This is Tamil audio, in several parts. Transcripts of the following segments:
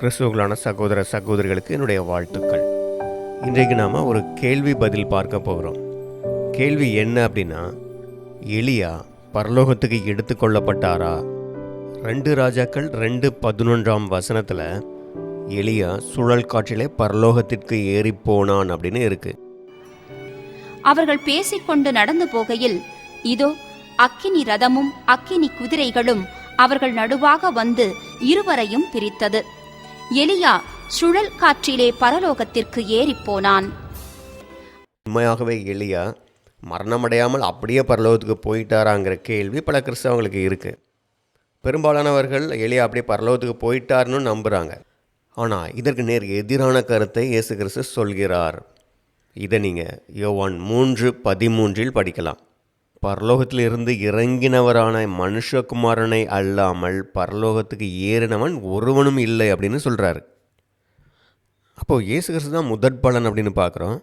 கிறிஸ்துவர்களான சகோதர சகோதரிகளுக்கு என்னுடைய வாழ்த்துக்கள். இன்றைக்கு நாம் ஒரு கேள்வி பதில் பார்க்க போகிறோம். கேள்வி என்ன அப்படின்னா எலியா பரலோகத்துக்கு எடுத்துக்கொள்ளப்பட்டாரா ரெண்டு ராஜாக்கள் ரெண்டு பதினொன்றாம் வசனத்தில் எலியா சுழல் காற்றிலே பரலோகத்திற்கு ஏறி போனான் அப்படின்னு இருக்கு. அவர்கள் பேசிக்கொண்டு நடந்து போகையில் இதோ அக்கினி ரதமும் அக்கினி குதிரைகளும் அவர்கள் நடுவாக வந்து இருவரையும் பிரித்தது. எலியா சுழல் காற்றிலே பரலோகத்திற்கு ஏறிப்போனான். உண்மையாகவே எலியா மரணமடையாமல் அப்படியே பரலோகத்துக்கு போயிட்டாராங்கிற கேள்வி பல கிறிஸ்தவங்களுக்கு இருக்குது பெரும்பாலானவர்கள் எலியா அப்படியே பரலோகத்துக்கு போயிட்டாருன்னு நம்புகிறாங்க ஆனால் இதற்கு நேர் எதிரான கருத்தை இயேசு கிறிஸ்து சொல்கிறார். இதை நீங்கள் யோவான் மூன்று பதிமூன்றில் படிக்கலாம். பரலோகத்தில் இருந்து இறங்கினவரான மனுஷகுமாரனை அல்லாமல் பரலோகத்துக்கு ஏறினவன் ஒருவனும் இல்லை அப்படின்னு சொல்கிறாரு அப்போது இயேசு கிறிஸ்து தான் முதற் பலன் அப்படின்னு பார்க்குறோம்.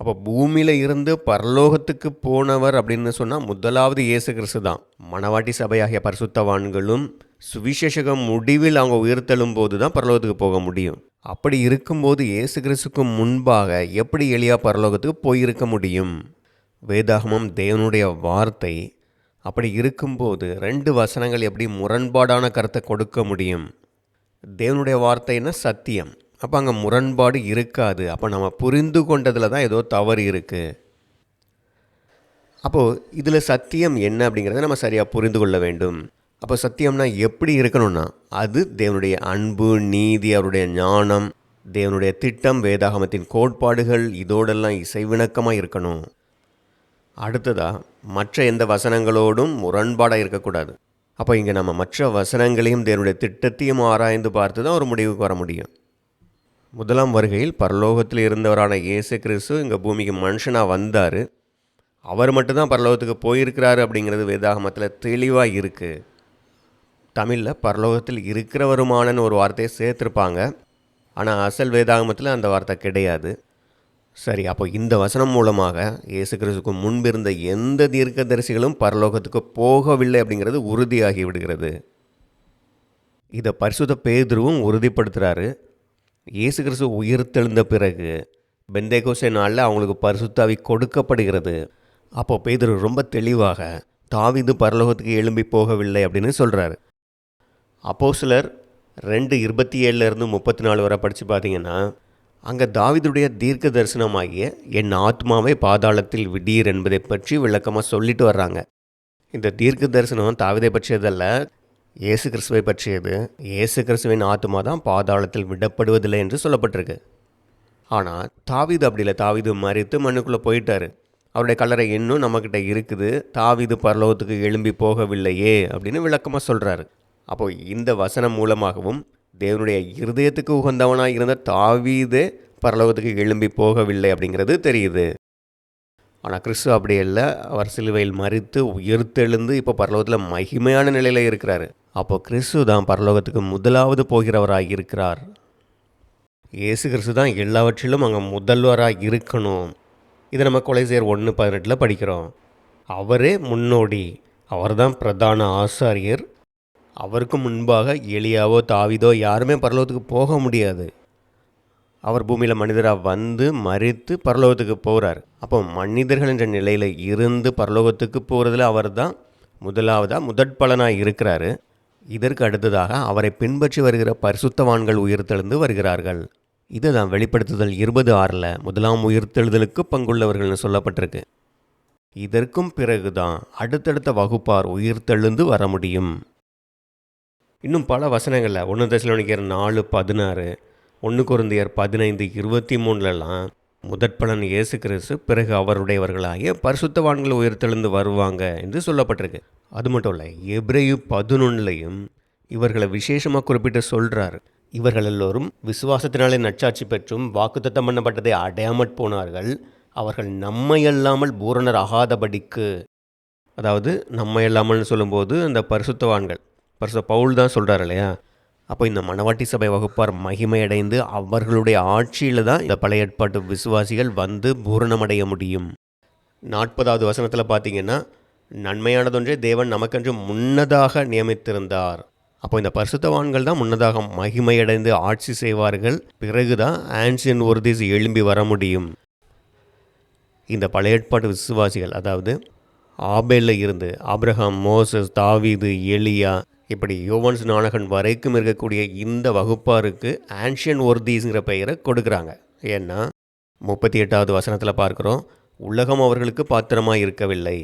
அப்போ பூமியில் இருந்து பரலோகத்துக்கு போனவர் அப்படின்னு சொன்னால் முதலாவது இயேசு கிறிஸ்து தான். மணவாட்டி சபையாகிய பரிசுத்தவான்களும் சுவிசேஷகம் முடிவில் அவங்க உயிர்த்தெழும் போது தான் பரலோகத்துக்கு போக முடியும். அப்படி இருக்கும்போது இயேசு கிறிஸ்துக்கு முன்பாக எப்படி எளியா பரலோகத்துக்கு போயிருக்க முடியும்? வேதாகமம் தேவனுடைய வார்த்தை. அப்படி இருக்கும்போது ரெண்டு வசனங்கள் எப்படி முரண்பாடான கருத்தை கொடுக்க முடியும்? தேவனுடைய வார்த்தைன்னா சத்தியம். அப்போ அங்கே முரண்பாடு இருக்காது. அப்போ நம்ம புரிந்து கொண்டதில் தான் ஏதோ தவறு இருக்குது அப்போது இதில் சத்தியம் என்ன அப்படிங்கிறத நம்ம சரியாக புரிந்து கொள்ள வேண்டும். அப்போ சத்தியம்னா எப்படி இருக்கணும்னா அது தேவனுடைய அன்பு நீதி அவருடைய ஞானம் தேவனுடைய திட்டம் வேதாகமத்தின் கோட்பாடுகள் இதோடெல்லாம் இசைவிணக்கமாக இருக்கணும். அடுத்ததாக மற்ற எந்த வசனங்களோடும் முரண்பாடாக இருக்கக்கூடாது. அப்போ இங்கே நம்ம மற்ற வசனங்களையும் தேவனுடைய திட்டத்தையும் ஆராய்ந்து பார்த்து தான் ஒரு முடிவுக்கு வர முடியும். முதலாம் வருகையில் பரலோகத்தில் இருந்தவரான இயேசு கிறிஸ்து இங்கே பூமிக்கு மனுஷனாக வந்தார். அவர் மட்டும்தான் பரலோகத்துக்கு போயிருக்கிறாரு அப்படிங்கிறது வேதாகமத்தில் தெளிவாக இருக்குது தமிழில் பரலோகத்தில் இருக்கிறவருமானன்னு ஒரு வார்த்தையை சேர்த்துருப்பாங்க. ஆனால் அசல் வேதாகமத்தில் அந்த வார்த்தை கிடையாது. சரி அப்போ இந்த வசனம் மூலமாக இயேசு கிறிஸ்துக்கு முன்பிருந்த எந்த தீர்க்கதரிசிகளும் பரலோகத்துக்கு போகவில்லை அப்படிங்கிறது உறுதியாகி விடுகிறது. இதை பரிசுத்த பேதுருவும் உறுதிப்படுத்துகிறாரு இயேசு கிறிஸ்து உயிர்த்தெழுந்த பிறகு பெந்தேகோசை நாளில் அவங்களுக்கு பரிசுத்தாவி கொடுக்கப்படுகிறது. அப்போ பேதுரு ரொம்ப தெளிவாக தாவிது பரலோகத்துக்கு எழும்பி போகவில்லை அப்படின்னு சொல்கிறாரு அப்போ சிலர் ரெண்டு இருபத்தி ஏழுலேருந்து முப்பத்தி நாலு வரை படித்து பார்த்தீங்கன்னா அங்கே தாவிதுடைய தீர்க்க தரிசனமாகிய என் ஆத்மாவை பாதாளத்தில் விடீர் என்பதை பற்றி விளக்கமாக சொல்லிட்டு வர்றாங்க. இந்த தீர்க்க தரிசனம் தாவிதை பற்றியதல்ல இயேசு கிறிஸ்துவை பற்றியது. இயேசு கிறிஸ்துவின் ஆத்மா தான் பாதாளத்தில் விடப்படுவதில்லை என்று சொல்லப்பட்டிருக்கு. ஆனால் தாவிது அப்படி இல்லை. தாவிது மறித்து மண்ணுக்குள்ளே போயிட்டார். அவருடைய கல்லறை இன்னும் நம்மக்கிட்ட இருக்குது. தாவிது பரலோகத்துக்கு எழும்பி போகவில்லையே அப்படின்னு விளக்கமாக சொல்கிறாரு அப்போ இந்த வசனம் மூலமாகவும் தேவனுடைய இருதயத்துக்கு உகந்தவனாக இருந்த தாவீது பரலோகத்துக்கு எழும்பி போகவில்லை அப்படிங்கிறது தெரியுது. ஆனால் கிறிஸ்து அப்படி இல்லை அவர் சிலுவையில் மறித்து உயிர்த்தெழுந்து இப்போ பரலோகத்தில் மகிமையான நிலையில் இருக்கிறார். அப்போ கிறிஸ்து தான் பரலோகத்துக்கு முதலாவது போகிறவராக இருக்கிறார். இயேசு கிறிஸ்து தான் எல்லாவற்றிலும் அங்கே முதல்வராக இருக்கணும். இதை நம்ம கொலைசேர் ஒன்று பதினெட்டில் படிக்கிறோம். அவரே முன்னோடி. அவர்தான் பிரதான ஆசாரியர். அவருக்கு முன்பாக எலியாவோ தாவிதோ யாருமே பரலோகத்துக்கு போக முடியாது. அவர் பூமியில் மனிதராக வந்து மறித்து பரலோகத்துக்கு போகிறார் அப்போ மனிதர்கள் என்ற நிலையில் இருந்து பரலோகத்துக்கு போகிறதுல அவர் தான் முதலாவதாக முதற்பலனாக இருக்கிறாரு. இதற்கு அடுத்ததாக அவரை பின்பற்றி வருகிற பரிசுத்தவான்கள் உயிர்த்தெழுந்து வருகிறார்கள். இதுதான் வெளிப்படுத்துதல் இருபது ஆறில் முதலாம் உயிர்த்தெழுதலுக்கு பங்குள்ளவர்கள்னு சொல்லப்பட்டிருக்கு. இதற்கும் பிறகுதான் அடுத்தடுத்த வகுப்பார் உயிர்த்தெழுந்து வர முடியும். இன்னும் பல வசனங்களில் ஒன்று தசலோனிக்கர் நாலு பதினாறு ஒன்று குருந்தியர் பதினைந்து இருபத்தி மூணுலலாம் முதற்பலன் இயேசு கிறிஸ்து பிறகு அவருடையவர்களாகிய பரிசுத்தவான்கள் உயிர்த்தெழுந்து வருவாங்க என்று சொல்லப்பட்டிருக்கு. அது மட்டும் இல்லை எப்ரேயு பதினொன்றுலையும் இவர்களை விசேஷமாக குறிப்பிட்டு சொல்கிறார் இவர்கள் எல்லோரும் விசுவாசத்தினாலே நச்சாட்சி பெற்றும் வாக்குத்தத்தம் பண்ணப்பட்டதை அடையாமற் போனார்கள். அவர்கள் நம்மையல்லாமல் பூரணர் ஆகாதபடிக்கு அதாவது நம்மையல்லாமல்னு சொல்லும்போது அந்த பரிசுத்தவான்கள் பரிசு பவுல் தான் சொல்கிறார் இல்லையா? அப்போ இந்த மணவாட்டி சபை வகுப்பார் மகிமையடைந்து அவர்களுடைய ஆட்சியில் தான் இந்த பழைய ஏற்பாட்டு விசுவாசிகள் வந்து பூரணமடைய முடியும். நாற்பதாவது வசனத்தில் பார்த்தீங்கன்னா நன்மையானதொன்றே தேவன் நமக்கென்று முன்னதாக நியமித்திருந்தார். அப்போ இந்த பரிசுத்தவான்கள் தான் முன்னதாக மகிமையடைந்து ஆட்சி செய்வார்கள் பிறகுதான் ஆன்சியன் ஒருதிஸ் எழும்பி வர முடியும். இந்த பழைய ஏற்பாட்டு விசுவாசிகள் அதாவது ஆபேலில் இருந்து ஆப்ரஹாம் மோசஸ் தாவீது எலியா இப்படி யோவன்ஸ் நாணகன் வரைக்கும் இருக்கக்கூடிய இந்த வகுப்பாருக்கு ஆன்ஷியன் ஒர்தீஸ்ங்கிற பெயரை கொடுக்குறாங்க. ஏன்னா முப்பத்தி எட்டாவது வசனத்தில் பார்க்குறோம் உலகம் அவர்களுக்கு பாத்திரமாக இருக்கவில்லை.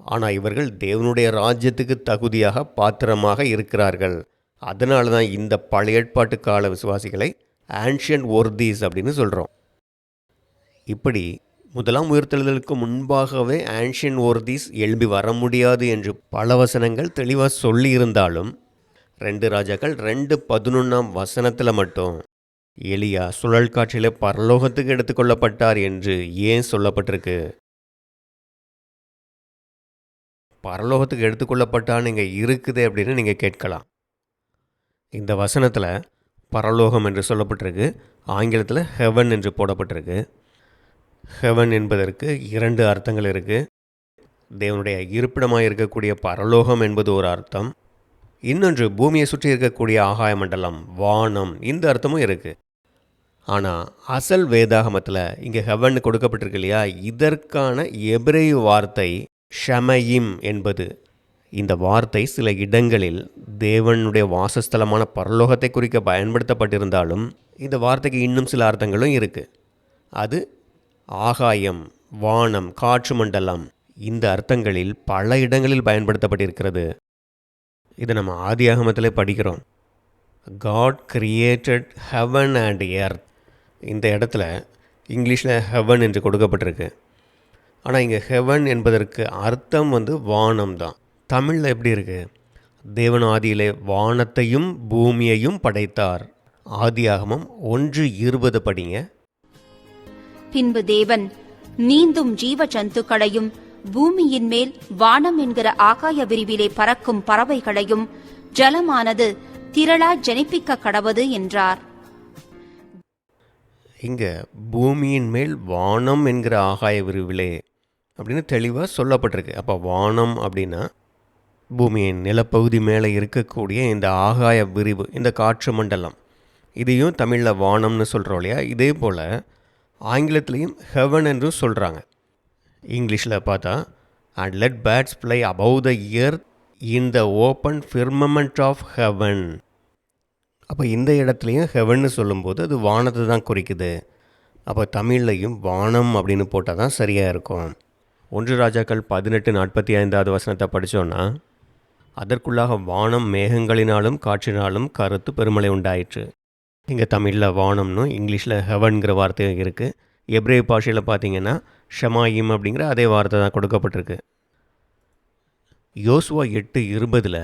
ஆனால் இவர்கள் தேவனுடைய ராஜ்யத்துக்கு தகுதியாக பாத்திரமாக இருக்கிறார்கள். அதனால தான் இந்த பழைய ஏற்பாட்டு கால விசுவாசிகளை ஆன்ஷியன் ஒர்தீஸ் அப்படின்னு சொல்கிறோம் இப்படி முதலாம் உயிர்த்தெழுதலுக்கு முன்பாகவே ஆன்ஷியன் ஓர்தீஸ் எழும்பி வர முடியாது என்று பல வசனங்கள் தெளிவாக சொல்லியிருந்தாலும் ரெண்டு ராஜாக்கள் ரெண்டு பதினொன்றாம் வசனத்தில் மட்டும் எலியா சுழல் காற்றிலே பரலோகத்துக்கு எடுத்துக்கொள்ளப்பட்டார் என்று ஏன் சொல்லப்பட்டிருக்கு? பரலோகத்துக்கு எடுத்துக்கொள்ளப்பட்டான்னு இங்கே இருக்குது அப்படின்னு நீங்கள் கேட்கலாம். இந்த வசனத்தில் பரலோகம் என்று சொல்லப்பட்டிருக்கு ஆங்கிலத்தில் ஹெவன் என்று போடப்பட்டிருக்கு. ஹெவன் என்பதற்கு இரண்டு அர்த்தங்கள் இருக்குது தேவனுடைய இருப்பிடமாக இருக்கக்கூடிய பரலோகம் என்பது ஒரு அர்த்தம். இன்னொன்று பூமியை சுற்றி இருக்கக்கூடிய ஆகாய மண்டலம் வானம் இந்த அர்த்தமும் இருக்குது ஆனால் அசல் வேதாகமத்தில் இங்கே ஹெவன் கொடுக்கப்பட்டிருக்கு இல்லையா? இதற்கான எபிரேய வார்த்தை ஷமயிம் என்பது. இந்த வார்த்தை சில இடங்களில் தேவனுடைய வாசஸ்தலமான பரலோகத்தை குறிக்க பயன்படுத்தப்பட்டிருந்தாலும் இந்த வார்த்தைக்கு இன்னும் சில அர்த்தங்களும் இருக்குது அது ஆகாயம் வானம் காற்று மண்டலம் இந்த அர்த்தங்களில் பல இடங்களில் பயன்படுத்தப்பட்டிருக்கிறது. இதை நம்ம ஆதி ஆதியாகமத்தில் படிக்கிறோம். God created heaven and earth இந்த இடத்துல இங்கிலீஷில் ஹெவன் என்று கொடுக்கப்பட்டிருக்கு. ஆனால் இங்கே ஹெவன் என்பதற்கு அர்த்தம் வந்து வானம் தான். தமிழில் எப்படி இருக்குது தேவன் ஆதியிலே வானத்தையும் பூமியையும் படைத்தார். ஆதி ஆகமம் ஒன்று இருபது படிங்க. பின்பு தேவன் நீந்தும் ஜீவ ஜந்துக்களையும் பூமியின் மேல் வானம் என்கிற ஆகாய விரிவிலே பறக்கும் பறவைகளையும் ஜலமானது திரளா ஜனிப்பிக்க கடவது என்றார். இங்க பூமியின் மேல் வானம் என்கிற ஆகாய விரிவிலே அப்படின்னு தெளிவாக சொல்லப்பட்டிருக்கு. அப்போ வானம் அப்படின்னா பூமியின் நிலப்பகுதி மேலே இருக்கக்கூடிய இந்த ஆகாய விரிவு இந்த காற்று மண்டலம். இதையும் தமிழில் வானம்னு சொல்கிறோம் இல்லையா? இதே போல் ஆங்கிலத்திலையும் ஹெவன் என்றும் சொல்கிறாங்க இங்கிலீஷில் பார்த்தா and let birds fly above the earth in the open firmament of heaven அப்போ இந்த இடத்துலையும் ஹெவன்னு சொல்லும்போது அது வானத்தை தான் குறிக்குது. அப்போ தமிழ்லையும் வானம் அப்படின்னு போட்டால் தான் சரியாக இருக்கும். ஒன்று ராஜாக்கள் பதினெட்டு நாற்பத்தி ஐந்தாவது வசனத்தை படித்தோன்னா அதற்குள்ளாக வானம் மேகங்களினாலும் காற்றினாலும் கருத்து பெருமழை உண்டாயிற்று. இங்கே தமிழில் வானம்னு இங்கிலீஷில் ஹெவன்கிற வார்த்தையும் இருக்குது எப்ரே பாஷையில் பார்த்தீங்கன்னா ஷமாயிம் அப்படிங்கிற அதே வார்த்தை தான் கொடுக்கப்பட்டிருக்கு. யோசுவா எட்டு இருபதில்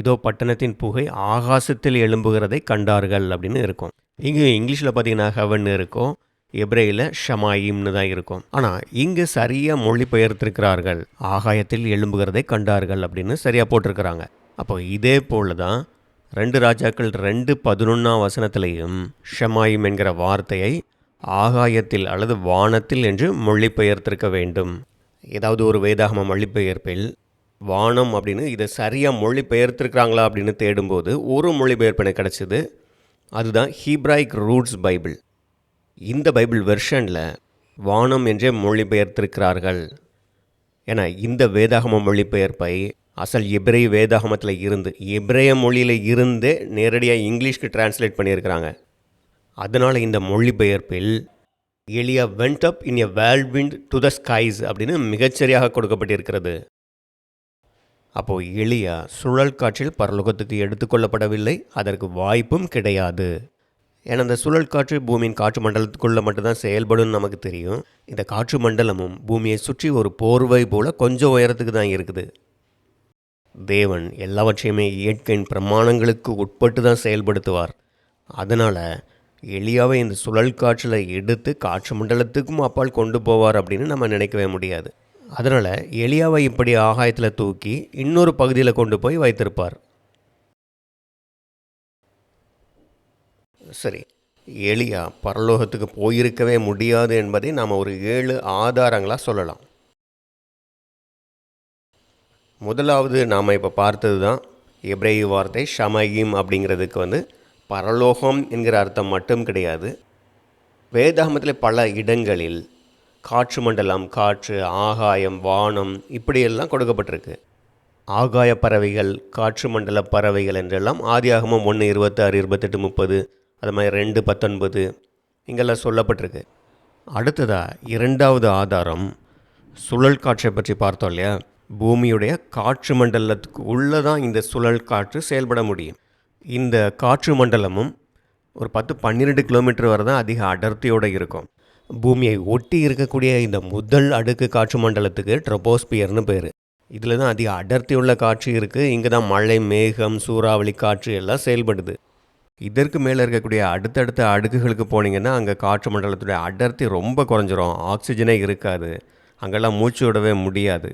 இதோ பட்டணத்தின் புகை ஆகாசத்தில் எழும்புகிறதை கண்டார்கள் அப்படின்னு இருக்கும். இங்கே இங்கிலீஷில் பார்த்தீங்கன்னா ஹெவன் இருக்கும் எப்ரேயில் ஷமாயிம்னு தான் இருக்கும். ஆனால் இங்கே சரியாக மொழிபெயர்த்திருக்கிறார்கள். ஆகாயத்தில் எழும்புகிறதை கண்டார்கள் அப்படின்னு சரியாக போட்டிருக்கிறாங்க. அப்போ இதே போல் தான் ரெண்டு ராஜாக்கள் ரெண்டு பதினொன்றாம் வசனத்திலையும் ஷமாயிம் என்கிற வார்த்தையை ஆகாயத்தில் அல்லது வானத்தில் என்று மொழிபெயர்த்திருக்க வேண்டும். ஏதாவது ஒரு வேதாகம மொழிபெயர்ப்பில் வானம் அப்படின்னு இதை சரியாக மொழிபெயர்த்திருக்கிறாங்களா அப்படின்னு தேடும்போது ஒரு மொழிபெயர்ப்பு எனக்கு கிடச்சிது. அதுதான் ஹீப்ராய்க் ரூட்ஸ் பைபிள். இந்த பைபிள் வெர்ஷனில் வானம் என்றே மொழிபெயர்த்திருக்கிறார்கள். ஏன்னா இந்த வேதாகம மொழிபெயர்ப்பை அசல் எப்ரே வேதாகமத்தில் இருந்து எப்ரேய மொழியில் இருந்தே நேரடியாக இங்கிலீஷ்க்கு டிரான்ஸ்லேட் பண்ணியிருக்கிறாங்க. அதனால் இந்த மொழிபெயர்ப்பில் Elijah went up in a whirlwind to the skies அப்படின்னு மிகச்சரியாக கொடுக்கப்பட்டிருக்கிறது. அப்போது எளியா சுழல் காற்றில் பரலோகத்துக்கு எடுத்துக்கொள்ளப்படவில்லை அதற்கு வாய்ப்பும் கிடையாது. ஏன்னா அந்த சுழல் காற்று பூமியின் காற்று மண்டலத்துக்குள்ளே மட்டும்தான் செயல்படும் நமக்கு தெரியும். இந்த காற்று மண்டலமும் பூமியை சுற்றி ஒரு போர்வை போல் கொஞ்சம் உயரத்துக்கு தான் இருக்குது. தேவன் எல்லாவற்றையுமே இயற்கையின் பிரமாணங்களுக்கு உட்பட்டு தான் செயல்படுத்துவார். அதனால் எளியாவை இந்த சுழல் காற்றில் எடுத்து காற்று மண்டலத்துக்கும் அப்பால் கொண்டு போவார் அப்படின்னு நம்ம நினைக்கவே முடியாது. அதனால் எளியாவை இப்படி ஆகாயத்தில் தூக்கி இன்னொரு பகுதியில் கொண்டு போய் வைத்திருப்பார். சரி எளியா பரலோகத்துக்கு போயிருக்கவே முடியாது என்பதை நாம் ஒரு ஏழு ஆதாரங்களாக சொல்லலாம். முதலாவது நாம் இப்போ பார்த்தது தான் எப்ரேய வார்த்தை ஷமயிம் அப்படிங்கிறதுக்கு வந்து பரலோகம் என்கிற அர்த்தம் மட்டும் கிடையாது. வேதாகமத்தில் பல இடங்களில் காற்று மண்டலம் காற்று ஆகாயம் வானம் இப்படியெல்லாம் கொடுக்கப்பட்டிருக்கு. ஆகாய பறவைகள் காற்று மண்டல பறவைகள் என்றெல்லாம் ஆதியாகமம் ஒன்று இருபத்தாறு இருபத்தெட்டு முப்பது அது மாதிரி ரெண்டு பத்தொன்பது இங்கெல்லாம் சொல்லப்பட்டிருக்கு. அடுத்ததாக இரண்டாவது ஆதாரம் சுழல் காற்றை பற்றி பார்த்தோம் இல்லையா? பூமியுடைய காற்று மண்டலத்துக்கு உள்ளே தான் இந்த சுழல் காற்று செயல்பட முடியும். இந்த காற்று மண்டலமும் ஒரு பத்து பன்னிரெண்டு கிலோமீட்டர் வரை தான் அதிக அடர்த்தியோடு இருக்கும். பூமியை ஒட்டி இருக்கக்கூடிய இந்த முதல் அடுக்கு காற்று மண்டலத்துக்கு ட்ரொபோஸ்பியர்னு பேர். இதில் தான் அதிக அடர்த்தியுள்ள காற்று இருக்குது இங்கே தான் மழை மேகம் சூறாவளி காற்று எல்லாம் செயல்படுது. இதற்கு மேலே இருக்கக்கூடிய அடுத்தடுத்த அடுக்குகளுக்கு போனீங்கன்னா அங்கே காற்று மண்டலத்துடைய அடர்த்தி ரொம்ப குறைஞ்சிரும். ஆக்சிஜனே இருக்காது. அங்கெல்லாம் மூச்சு விடவே முடியாது.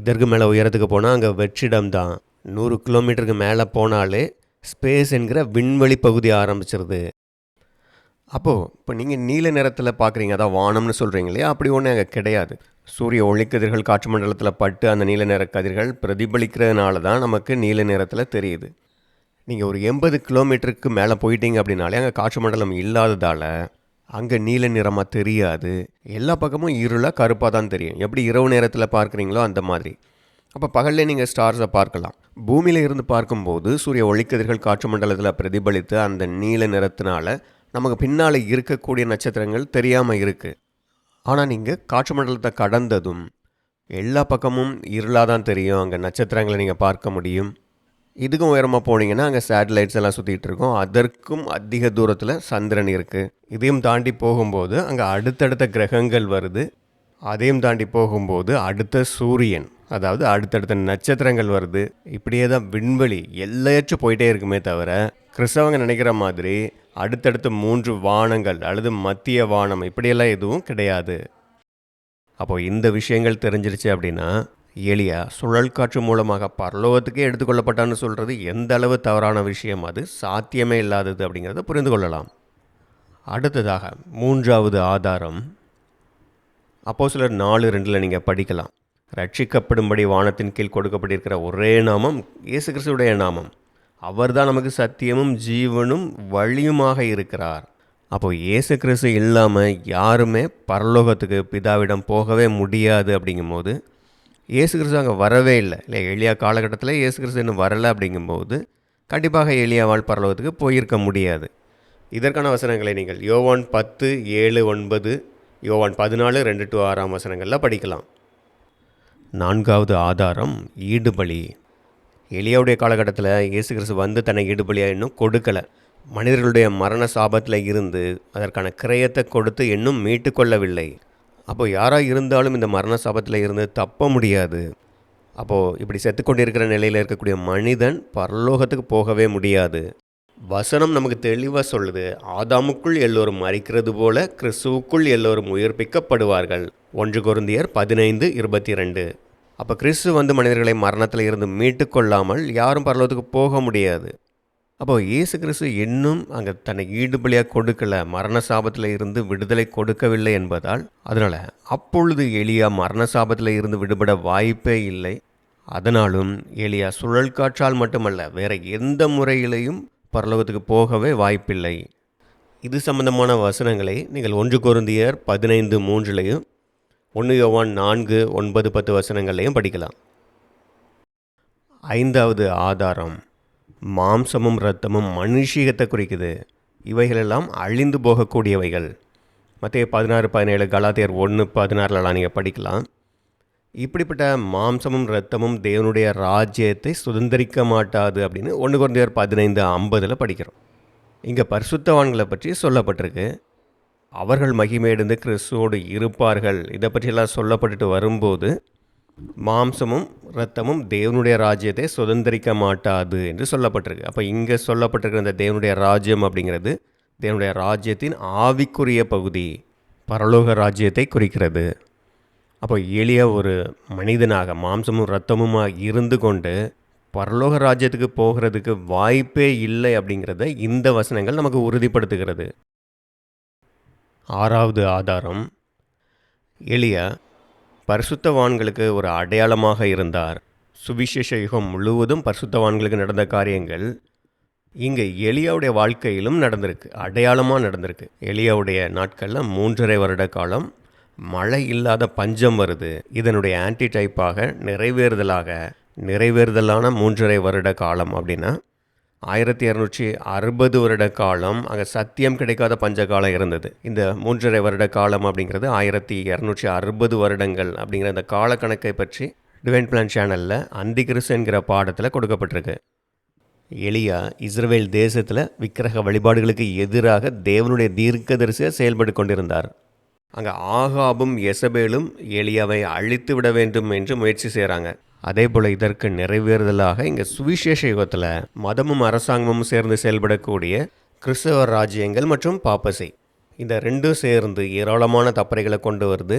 இதற்கு மேலே உயரத்துக்கு போனால் அங்கே வெற்றிடம் தான் நூறு கிலோமீட்டருக்கு மேலே போனாலே ஸ்பேஸ் என்கிற விண்வெளி பகுதி ஆரம்பிச்சிருது. அப்போது இப்போ நீங்கள் நீல நிறத்தில் பார்க்குறீங்க அதான் வானம்னு சொல்கிறீங்க இல்லையா? அப்படி ஒன்றும் அங்கே கிடையாது. சூரிய ஒளிக்கதிர்கள் காற்று மண்டலத்தில் பட்டு அந்த நீல நிற கதிர்கள் பிரதிபலிக்கிறதுனால தான் நமக்கு நீல நிறத்தில் தெரியுது. நீங்கள் ஒரு எண்பது கிலோமீட்டருக்கு மேலே போயிட்டீங்க அப்படின்னாலே அங்கே காற்று மண்டலம் இல்லாததால் அங்கே நீல நிறமாக தெரியாது. எல்லா பக்கமும் இருளாக கருப்பாக தான் தெரியும். எப்படி இரவு நேரத்தில் பார்க்குறீங்களோ அந்த மாதிரி. அப்போ பகலில் நீங்கள் ஸ்டார்ஸை பார்க்கலாம். பூமியில் இருந்து பார்க்கும்போது சூரிய ஒளிக்கதிர்கள் காற்று மண்டலத்தில் பிரதிபலித்து அந்த நீல நிறத்தினால நமக்கு பின்னால் இருக்கக்கூடிய நட்சத்திரங்கள் தெரியாமல் இருக்குது ஆனால் நீங்கள் காற்று மண்டலத்தை கடந்ததும் எல்லா பக்கமும் இருளாக தான் தெரியும். அங்கே நட்சத்திரங்களை நீங்கள் பார்க்க முடியும். இதுக்கும் உயரமாக போனீங்கன்னா அங்கே சேட்டலைட்ஸ் எல்லாம் சுற்றிட்டு இருக்கோம். அதற்கும் அதிக தூரத்தில் சந்திரன் இருக்குது இதையும் தாண்டி போகும்போது அங்கே அடுத்தடுத்த கிரகங்கள் வருது. அதையும் தாண்டி போகும்போது அடுத்த சூரியன் அதாவது அடுத்தடுத்த நட்சத்திரங்கள் வருது. இப்படியே தான் விண்வெளி எல்லையற்று போயிட்டே இருக்குமே தவிர கிறிஸ்தவங்க நினைக்கிற மாதிரி அடுத்தடுத்த மூன்று வானங்கள் அல்லது மத்திய வானம் இப்படியெல்லாம் எதுவும் கிடையாது. அப்போ இந்த விஷயங்கள் தெரிஞ்சிருச்சு அப்படின்னா எலியா சுழல் காற்று மூலமாக பரலோகத்துக்கே எடுத்துக்கொள்ளப்பட்டான்னு சொல்கிறது எந்த அளவு தவறான விஷயம்? அது சாத்தியமே இல்லாதது அப்படிங்கிறத புரிந்து கொள்ளலாம். அடுத்ததாக மூன்றாவது ஆதாரம். அப்போ சிலர் நாலு ரெண்டில் நீங்கள் படிக்கலாம். ரட்சிக்கப்படும்படி வானத்தின் கீழ் கொடுக்கப்பட்டிருக்கிற ஒரே நாமம் இயேசு கிறிஸ்துடைய நாமம். அவர்தான் நமக்கு சத்தியமும் ஜீவனும் வழியுமாக இருக்கிறார். அப்போ இயேசு கிறிஸ்து இல்லாமல் யாருமே பரலோகத்துக்கு பிதாவிடம் போகவே முடியாது அப்படிங்கும்போது இயேசு கிறிஸ்து அங்கே வரவே இல்லை. இல்லை எளியா காலகட்டத்தில் இயேசு கிறிஸ்து இன்னும் வரலை அப்படிங்கும்போது கண்டிப்பாக எளியாவால் பரலோகத்துக்கு போயிருக்க முடியாது. இதற்கான வசனங்களை நீங்கள் யோவான் பத்து ஏழு ஒன்பது யோவான் பதினாலு ரெண்டு டு ஆறாம் வசனங்களில் படிக்கலாம். நான்காவது ஆதாரம் ஈடுபலி. எளியாவுடைய காலகட்டத்தில் இயேசு கிறிஸ்து வந்து தன்னை ஈடுபலியாக இன்னும் கொடுக்கலை. மனிதர்களுடைய மரண சாபத்தில் இருந்து அதற்கான கிரயத்தை கொடுத்து இன்னும் மீட்டு கொள்ளவில்லை அப்போ யாராக இருந்தாலும் இந்த மரண சாபத்தில் இருந்து தப்ப முடியாது. அப்போது இப்படி செத்து கொண்டிருக்கிற நிலையில் இருக்கக்கூடிய மனிதன் பரலோகத்துக்கு போகவே முடியாது. வசனம் நமக்கு தெளிவாக சொல்லுது ஆதாமுக்குள் எல்லோரும் மறிக்கிறது போல கிறிஸ்துவுக்குள் எல்லோரும் உயிர்ப்பிக்கப்படுவார்கள். ஒன்று குருந்தியர் பதினைந்து இருபத்தி ரெண்டு அப்போ கிறிஸ்து வந்து மனிதர்களை மரணத்தில் இருந்து மீட்டு கொள்ளாமல் யாரும் பரலோகத்துக்கு போக முடியாது. அப்போ இயேசு கிறிஸ்து இன்னும் அங்கே தன்னை ஈடுபலியாக கொடுக்கல மரண சாபத்தில் இருந்து விடுதலை கொடுக்கவில்லை என்பதால் அதனால் அப்பொழுது எளியா மரண சாபத்தில் இருந்து விடுபட வாய்ப்பே இல்லை. அதனாலும் எளியா சுழல் காற்றால் மட்டுமல்ல வேற எந்த முறையிலையும் பரலோகத்துக்கு போகவே வாய்ப்பில்லை. இது சம்பந்தமான வசனங்களை நீங்கள் ஒன்று குருந்தியர் பதினைந்து மூன்றுலையும் ஒன்று யோவான் நான்கு ஒன்பது பத்து வசனங்களையும் படிக்கலாம். ஐந்தாவது ஆதாரம். மாம்சமும் இரத்தமும் மனுஷீகத்தை குறிக்குது. இவைகளெல்லாம் அழிந்து போகக்கூடியவைகள். மற்ற பதினாறு பதினேழு கலாத்தியர் ஒன்று பதினாறுலலாம் நீங்கள் படிக்கலாம். இப்படிப்பட்ட மாம்சமும் இரத்தமும் தேவனுடைய ராஜ்யத்தை சுதந்திரிக்க மாட்டாது அப்படின்னு ஒன்று குறைந்தவர் பதினைந்து ஐம்பதில் படிக்கிறோம். இங்கே பரிசுத்தவான்களை பற்றி சொல்லப்பட்டிருக்கு. அவர்கள் மகிமையடைந்து கிறிஸ்துவோடு இருப்பார்கள். இதை பற்றியெல்லாம் சொல்லப்பட்டுட்டு வரும்போது மாம்சமும் இரத்தமும் தேவனுடைய ராஜ்யத்தை சுதந்திரிக்க மாட்டாது என்று சொல்லப்பட்டிருக்கு. அப்போ இங்கே சொல்லப்பட்டிருக்கிற இந்த தேவனுடைய ராஜ்யம் அப்படிங்கிறது தேவனுடைய ராஜ்யத்தின் ஆவிக்குரிய பகுதி பரலோக ராஜ்யத்தை குறிக்கிறது. அப்போ எளிய ஒரு மனிதனாக மாம்சமும் இரத்தமுமாக இருந்து கொண்டு பரலோக ராஜ்யத்துக்கு போகிறதுக்கு வாய்ப்பே இல்லை அப்படிங்கிறத இந்த வசனங்கள் நமக்கு உறுதிப்படுத்துகிறது. ஆறாவது ஆதாரம் எளியா பரிசுத்தவான்களுக்கு ஒரு அடையாளமாக இருந்தார். சுவிசேஷ யுகம் முழுவதும் பரிசுத்தவான்களுக்கு நடந்த காரியங்கள் இங்கே எலியாவுடைய வாழ்க்கையிலும் நடந்திருக்கு அடையாளமாக நடந்திருக்கு. எலியாவுடைய நாட்களில் மூன்றரை வருட காலம் மழை இல்லாத பஞ்சம் வருது. இதனுடைய ஆன்டி டைப்பாக நிறைவேறுதலாக நிறைவேறுதலான மூன்றரை வருட காலம் அப்படின்னா ஆயிரத்தி இரநூற்றி அறுபது வருட காலம் அங்கே சத்தியம் கிடைக்காத பஞ்ச காலம் இருந்தது. இந்த மூன்றரை வருட காலம் அப்படிங்கிறது ஆயிரத்தி இரநூற்றி அறுபது வருடங்கள் அப்படிங்கிற இந்த காலக்கணக்கை பற்றி டிவைன் பிளான் சேனலில் அந்திகிறிஸ் என்கிற பாடத்தில் கொடுக்கப்பட்டிருக்கு. எளியா இஸ்ரவேல் தேசத்தில் விக்கிரக வழிபாடுகளுக்கு எதிராக தேவனுடைய தீர்க்கதரிசியாக செயல்பட்டு கொண்டிருந்தார். அங்கே ஆகாபும் எசபேலும் எளியாவை அழித்து விட வேண்டும் என்று முயற்சி செய்கிறாங்க அதே போல் இதற்கு நிறைவேறுதலாக இங்கே சுவிசேஷ யுகத்தில் மதமும் அரசாங்கமும் சேர்ந்து செயல்படக்கூடிய கிறிஸ்தவ ராஜ்யங்கள் மற்றும் பாப்பசை. இந்த ரெண்டும் சேர்ந்து ஏராளமான தப்பறைகளை கொண்டு வருது.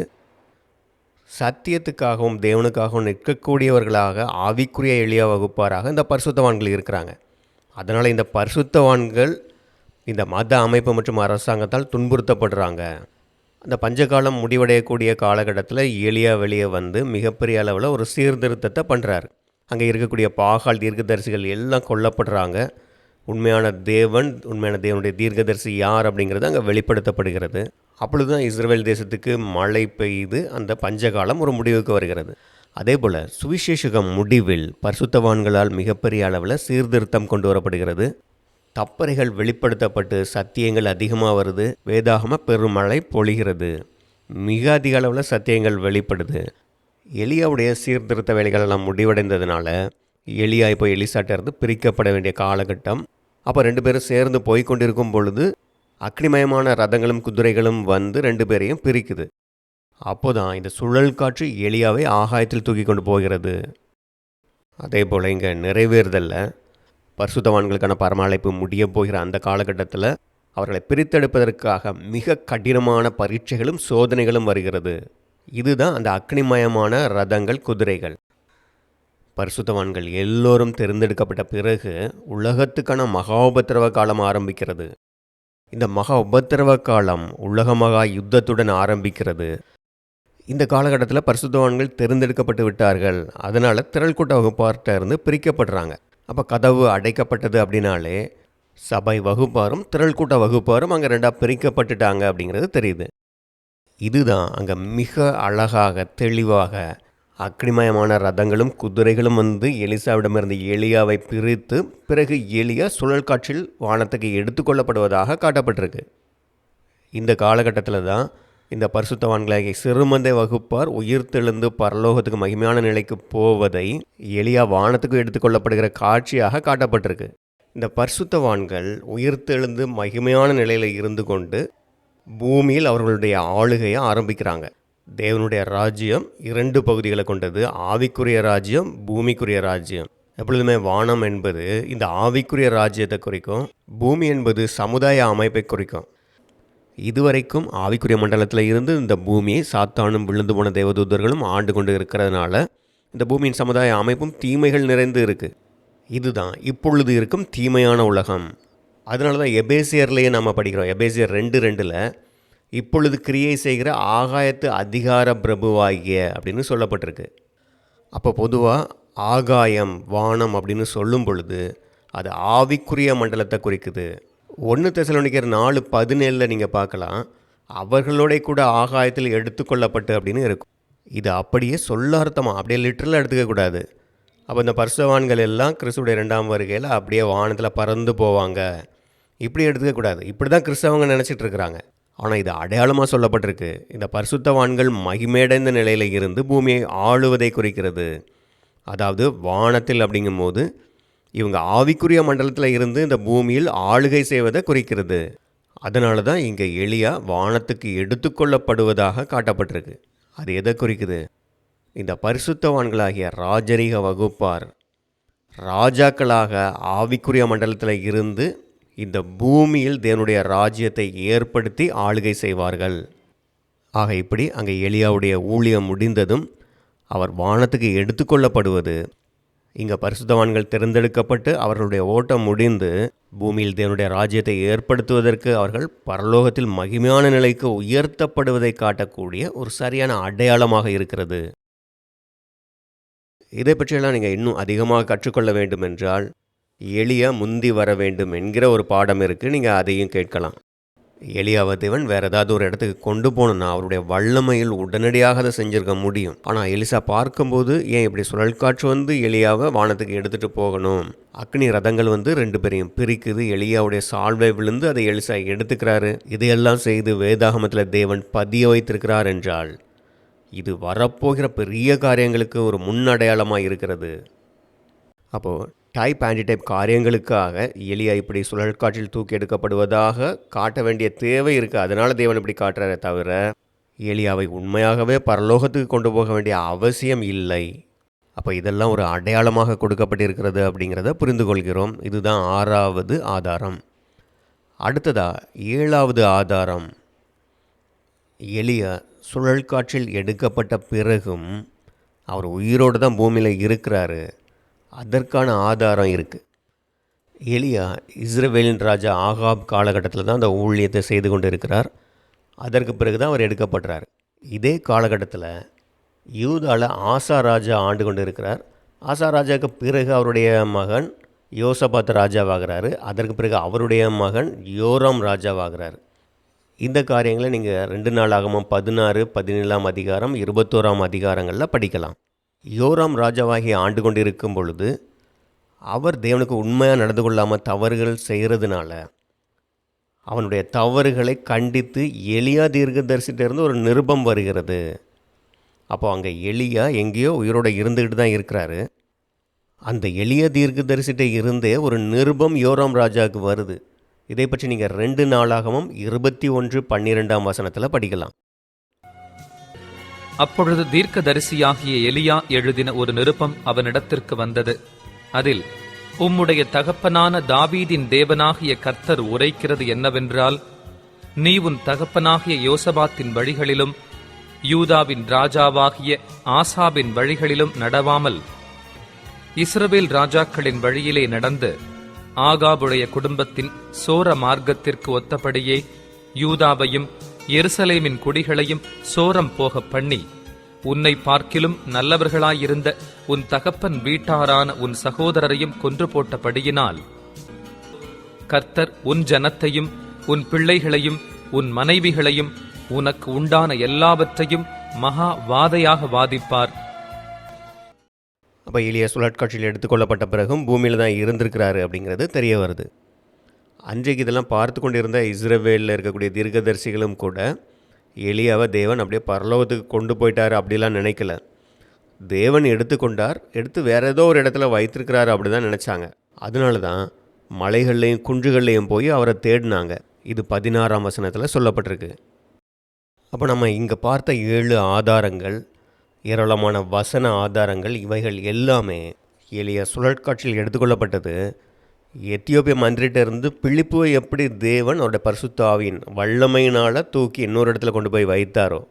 சத்தியத்துக்காகவும் தேவனுக்காகவும் நிற்கக்கூடியவர்களாக ஆவிக்குரிய எளிய வகுப்பாராக இந்த பரிசுத்தவான்கள் இருக்கிறாங்க. அதனால் இந்த பரிசுத்தவான்கள் இந்த மத அமைப்பு மற்றும் அரசாங்கத்தால் துன்புறுத்தப்படுறாங்க. அந்த பஞ்சகாலம் முடிவடையக்கூடிய காலகட்டத்தில் எளியா வெளியே வந்து மிகப்பெரிய அளவில் ஒரு சீர்திருத்தத்தை பண்ணுறாரு அங்கே இருக்கக்கூடிய பாகால் தீர்க்கதரிசிகள் எல்லாம் கொல்லப்படுறாங்க. உண்மையான தேவன் உண்மையான தேவனுடைய தீர்க்கதரிசி யார் அப்படிங்கிறது அங்கே வெளிப்படுத்தப்படுகிறது. அப்பொழுது தான் இஸ்ரேல் தேசத்துக்கு மழை பெய்து அந்த பஞ்சகாலம் ஒரு முடிவுக்கு வருகிறது. அதே போல் சுவிசேஷகம் முடிவில் பரிசுத்தவான்களால் மிகப்பெரிய அளவில் சீர்திருத்தம் கொண்டு வரப்படுகிறது. தப்பறைகள் வெளிப்படுத்தப்பட்டு சத்தியங்கள் அதிகமாக வருது. வேதாகம பெருமழை பொழிகிறது. மிக அதிக அளவில் சத்தியங்கள் வெளிப்படுது. எலியாவுடைய சீர்திருத்த வேலைகளெல்லாம் முடிவடைந்ததுனால எலியா இப்போ எலிசாட்டிருந்து பிரிக்கப்பட வேண்டிய காலகட்டம். அப்போ ரெண்டு பேரும் சேர்ந்து போய் கொண்டிருக்கும் பொழுது அக்னிமயமான ரதங்களும் குதிரைகளும் வந்து ரெண்டு பேரையும் பிரிக்குது. அப்போதான் இந்த சுழல் காற்று எலியாவை ஆகாயத்தில் தூக்கி கொண்டு போகிறது. அதே போல் இங்கே நிறைவேறுதல்ல. பரிசுத்தவான்களுக்கான பரமழைப்பு முடிய போகிற அந்த காலகட்டத்தில் அவர்களை பிரித்தெடுப்பதற்காக மிக கடினமான பரீட்சைகளும் சோதனைகளும் வருகிறது. இதுதான் அந்த அக்னிமயமான ரதங்கள் குதிரைகள். பரிசுத்தவான்கள் எல்லோரும் தேர்ந்தெடுக்கப்பட்ட பிறகு உலகத்துக்கான மகா உபத்திரவ காலம் ஆரம்பிக்கிறது. இந்த மகா உபத்திரவ காலம் உலக மகா யுத்தத்துடன் ஆரம்பிக்கிறது. இந்த காலகட்டத்தில் பரிசுத்தவான்கள் தேர்ந்தெடுக்கப்பட்டு விட்டார்கள். அதனால் திரள் கூட்ட வகுப்பார்ட்ட இருந்து பிரிக்கப்படுறாங்க. அப்போ கதவு அடைக்கப்பட்டது அப்படின்னாலே சபை வகுப்பாரும் திரள் கூட்ட வகுப்பாரும் அங்கே ரெண்டாக பிரிக்கப்பட்டுட்டாங்க அப்படிங்கிறது தெரியுது. இதுதான் அங்கே மிக அழகாக தெளிவாக அக்னிமயமான ரதங்களும் குதிரைகளும் வந்து எலிசாவிடமிருந்து எலியாவை பிரித்து பிறகு எலியா சுழல் காற்றில் வானத்துக்கு எடுத்துக்கொள்ளப்படுவதாக காட்டப்பட்டிருக்கு. இந்த காலகட்டத்தில் தான் இந்த பரிசுத்தவான்களாகிய சிறுமந்தை வகுப்பார் உயிர்த்தெழுந்து பரலோகத்துக்கு மகிமையான நிலைக்கு போவதை எளியா வானத்துக்கு எடுத்துக்கொள்ளப்படுகிற காட்சியாக காட்டப்பட்டிருக்கு. இந்த பரிசுத்தவான்கள் உயிர்த்தெழுந்து மகிமையான நிலையில் இருந்து கொண்டு பூமியில் அவர்களுடைய ஆளுகையை ஆரம்பிக்கிறாங்க. தேவனுடைய ராஜ்யம் இரண்டு பகுதிகளை கொண்டது ஆவிக்குரிய ராஜ்யம் பூமிக்குரிய ராஜ்யம். எப்பொழுதுமே வானம் என்பது இந்த ஆவிக்குரிய ராஜ்யத்தை குறிக்கும் பூமி என்பது சமுதாய அமைப்பை குறிக்கும். இதுவரைக்கும் ஆவிக்குரிய மண்டலத்தில் இருந்து இந்த பூமியை சாத்தானும் விழுந்து போன தேவதூதர்களும் ஆண்டு கொண்டு இருக்கிறதுனால இந்த பூமியின் சமுதாய அமைப்பும் தீமைகள் நிறைந்து இருக்குது இதுதான் இப்பொழுது இருக்கும் தீமையான உலகம். அதனால தான் எபேசியர்லேயே நம்ம படிக்கிறோம். எபேசியர் ரெண்டு ரெண்டில் இப்பொழுது கிரியை செய்கிற ஆகாயத்து அதிகார பிரபுவாகிய அப்படின்னு சொல்லப்பட்டிருக்கு. அப்போ பொதுவாக ஆகாயம் வானம் அப்படின்னு சொல்லும் பொழுது அது ஆவிக்குரிய மண்டலத்தை குறிக்குது. ஒன்று தெசலோனிக்கர் நாலு பதினேழில் நீங்கள் பார்க்கலாம். அவர்களோட கூட ஆகாயத்தில் எடுத்துக்கொள்ளப்பட்டு அப்படின்னு இருக்கும். இது அப்படியே சொல்லார்த்தமாக அப்படியே லிட்டரலாக எடுத்துக்கக்கூடாது அப்போ இந்த பர்சவான்கள் எல்லாம் கிறிஸ்துடைய ரெண்டாம் வருகையில் அப்படியே வானத்தில் பறந்து போவாங்க. இப்படி எடுத்துக்கக்கூடாது இப்படி தான் கிறிஸ்தவங்க நினச்சிட்டு இருக்கிறாங்க. ஆனால் இது அடையாளமாக சொல்லப்பட்டிருக்கு. இந்த பரிசுத்தவான்கள் மகிமேடைந்த நிலையில் இருந்து பூமியை ஆளுவதை குறிக்கிறது. அதாவது வானத்தில் அப்படிங்கும்போது இவங்க ஆவிக்குரிய மண்டலத்தில் இருந்து இந்த பூமியில் ஆளுகை செய்வதை குறிக்கிறது. அதனால தான் இங்கே எளியா வானத்துக்கு எடுத்துக்கொள்ளப்படுவதாக காட்டப்பட்டிருக்கு. அது எதை குறிக்குது? இந்த பரிசுத்தவான்களாகிய ராஜரீக வகுப்பார் ராஜாக்களாக ஆவிக்குரிய மண்டலத்தில் இருந்து இந்த பூமியில் தேவனுடைய ராஜ்யத்தை ஏற்படுத்தி ஆளுகை செய்வார்கள். ஆக இப்படி அங்கே எளியாவுடைய ஊழியம் முடிந்ததும் அவர் வானத்துக்கு எடுத்துக்கொள்ளப்படுவது இங்கே பரிசுத்தவான்கள் தேர்ந்தெடுக்கப்பட்டு அவர்களுடைய ஓட்டம் முடிந்து பூமியில் தேவனுடைய ராஜ்யத்தை ஏற்படுத்துவதற்கு அவர்கள் பரலோகத்தில் மகிமையான நிலைக்கு உயர்த்தப்படுவதை காட்டக்கூடிய ஒரு சரியான அடையாளமாக இருக்கிறது. இதை பற்றியெல்லாம் நீங்கள் இன்னும் அதிகமாக கற்றுக்கொள்ள வேண்டும் என்றால் எளிய முந்தி வர வேண்டும் என்கிற ஒரு பாடம் இருக்குது நீங்கள் அதையும் கேட்கலாம். எளியாவ தேவன் வேறு ஏதாவது ஒரு இடத்துக்கு கொண்டு போகணுன்னா அவருடைய வல்லமையில் உடனடியாக அதை செஞ்சிருக்க முடியும். ஆனால் எலிசா பார்க்கும்போது ஏன் இப்படி சுழல் காற்று வந்து எலியாவை வானத்துக்கு எடுத்துகிட்டு போகணும்? அக்னி ரதங்கள் வந்து ரெண்டு பேரையும் பிரிக்குது. எலியாவுடைய சால்வை விழுந்து அதை எலிசா எடுத்துக்கிறாரு. இதையெல்லாம் செய்து வேதாகமத்தில் தேவன் பதிய வைத்திருக்கிறார் என்றால் இது வரப்போகிற பெரிய காரியங்களுக்கு ஒரு முன்னடையாளமாக இருக்கிறது. அப்போது டைப் ஆன்டிடைப் காரியங்களுக்காக எலியா இப்படி சுழற்காற்றில் தூக்கி எடுக்கப்படுவதாக காட்ட வேண்டிய தேவை இருக்குது அதனால் தேவன் இப்படி காட்டுறாரே தவிர எலியாவை உண்மையாகவே பரலோகத்துக்கு கொண்டு போக வேண்டிய அவசியம் இல்லை. அப்போ இதெல்லாம் ஒரு அடையாளமாக கொடுக்கப்பட்டிருக்கிறது அப்படிங்கிறத புரிந்து கொள்கிறோம் இதுதான் ஆறாவது ஆதாரம். அடுத்ததா ஏழாவது ஆதாரம். எலியா சுழல்காற்றில் எடுக்கப்பட்ட பிறகும் அவர் உயிரோடு தான் பூமியில் இருக்கிறாரு. அதற்கான ஆதாரம் இருக்குது எலியா இஸ்ரேவேலின் ராஜா ஆகாப் காலகட்டத்தில் தான் அந்த ஊழியத்தை செய்து கொண்டு இருக்கிறார் அதற்கு பிறகு தான் அவர் எடுக்கப்படுறார். இதே காலகட்டத்தில் யூதாவில் ஆசா ராஜா ஆண்டு கொண்டு இருக்கிறார் ஆசா ராஜாவுக்கு பிறகு அவருடைய மகன் யோசபாத் ராஜாவாகிறாரு. அதற்கு பிறகு அவருடைய மகன் யோராம் ராஜாவாகிறார். இந்த காரியங்களை நீங்கள் ரெண்டு நாளாகவும் பதினாறு பதினேழாம் அதிகாரம் இருபத்தோராம் அதிகாரங்களில் படிக்கலாம். யோராம் ராஜாவாகி ஆண்டு கொண்டிருக்கும் பொழுது அவர் தேவனுக்கு உண்மையாக நடந்து கொள்ளாமல் தவறுகள் செய்கிறதுனால அவனுடைய தவறுகளை கண்டித்து எளியா தீர்க்கதரிசிட்டிருந்து ஒரு நிருபம் வருகிறது. அப்போ அங்கே எளியா எங்கேயோ உயிரோட இருந்துக்கிட்டு தான் இருக்கிறாரு. அந்த எளிய தீர்க்கதரிசிட்ட இருந்தே ஒரு நிருபம் யோராம் ராஜாவுக்கு வருது. இதை பற்றி நீங்கள் ரெண்டு நாளாகவும் இருபத்தி ஒன்று பன்னிரெண்டாம் வசனத்தில் படிக்கலாம். அப்பொழுது தீர்க்கதரிசியாகிய எலியா எழுதின ஒரு நிருப்பம் அவனிடத்திற்கு வந்தது. அதில் உம்முடைய தகப்பனான தாவீதின் தேவனாகிய கர்த்தர் உரைக்கிறது என்னவென்றால் நீ உன் தகப்பனாகிய யோசபாத்தின் வழிகளிலும் யூதாவின் ராஜாவாகிய ஆசாபின் வழிகளிலும் நடவாமல் இஸ்ரவேல் ராஜாக்களின் வழியிலே நடந்து ஆகாபுடைய குடும்பத்தின் சோர மார்க்கத்திற்கு ஒத்தபடியே யூதாவையும் எருசலேமின் குடிகளையும் சோரம் போக பண்ணி உன்னை பார்க்கிலும் நல்லவர்களாயிருந்த உன் தகப்பன் வீட்டாரான உன் சகோதரரையும் கொன்று போட்டபடியினால் கர்த்தர் உன் ஜனத்தையும் உன் பிள்ளைகளையும் உன் மனைவிகளையும் உனக்கு உண்டான எல்லாவற்றையும் மகா வாதையாக வாதிப்பார். அப்போ எளிய சுழற்காட்சியில் எடுத்துக்கொள்ளப்பட்ட பிறகும் பூமியில் தான் இருந்திருக்கிறாரு அப்படிங்கிறது தெரிய வருது. அன்றைக்கு இதெல்லாம் பார்த்து கொண்டிருந்த இஸ்ரவேலில் இருக்கக்கூடிய தீர்க்கதரிசிகளும் கூட எளியாவை தேவன் அப்படியே பரலோகத்துக்கு கொண்டு போயிட்டார் அப்படிலாம் நினைக்கல. தேவன் எடுத்துக்கொண்டார் எடுத்து வேற ஏதோ ஒரு இடத்துல வைத்திருக்கிறாரு அப்படி தான் நினச்சாங்க. அதனால தான் மலைகள்லையும் குன்றுகள்லையும் போய் அவரை தேடினாங்க. இது பதினாறாம் வசனத்தில் சொல்லப்பட்டிருக்கு. அப்போ நம்ம இங்கே பார்த்த ஏழு ஆதாரங்கள் ஏராளமான வசன ஆதாரங்கள் இவைகள் எல்லாமே எளிய சுழற்காட்சியில் எடுத்துக்கொள்ளப்பட்டது. எத்தியோப்பிய மந்திரிட்ட இருந்து பிழிப்புவை எப்படி தேவன் அவருடைய பரிசுத்தாவின் வல்லமையினால் தூக்கி இன்னொரு இடத்துல கொண்டு போய் வைத்தாரோ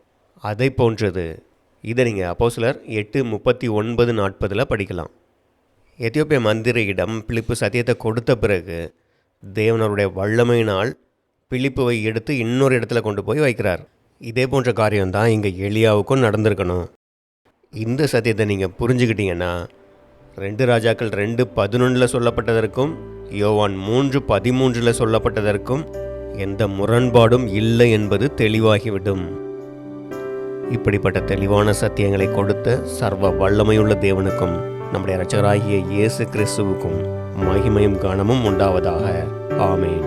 அதை போன்றது. இதை நீங்கள் அப்போ சிலர் எட்டு முப்பத்தி ஒன்பது நாற்பதில் படிக்கலாம். எத்தியோப்பிய மந்திரியிடம் பிலிப்பு சத்தியத்தை கொடுத்த பிறகு தேவனருடைய வல்லமையினால் பிழிப்புவை எடுத்து இன்னொரு இடத்துல கொண்டு போய் வைக்கிறார். இதே போன்ற காரியம்தான் இங்கே எளியாவுக்கும் நடந்திருக்கணும். இந்த சத்தியத்தை நீங்கள் புரிஞ்சுக்கிட்டீங்கன்னா ரெண்டு ராஜாக்கள் ரெண்டு பதினொன்றில் சொல்லப்பட்டதற்கும் யோவான் மூன்று பதிமூன்றில் சொல்லப்பட்டதற்கும் எந்த முரண்பாடும் இல்லை என்பது தெளிவாகிவிடும். இப்படிப்பட்ட தெளிவான சத்தியங்களை கொடுத்த சர்வ வல்லமையுள்ள தேவனுக்கும் நம்முடைய இரட்சகராகிய இயேசு கிறிஸ்துவுக்கும் மகிமையும் கனமும் உண்டாவதாக. ஆமேன்.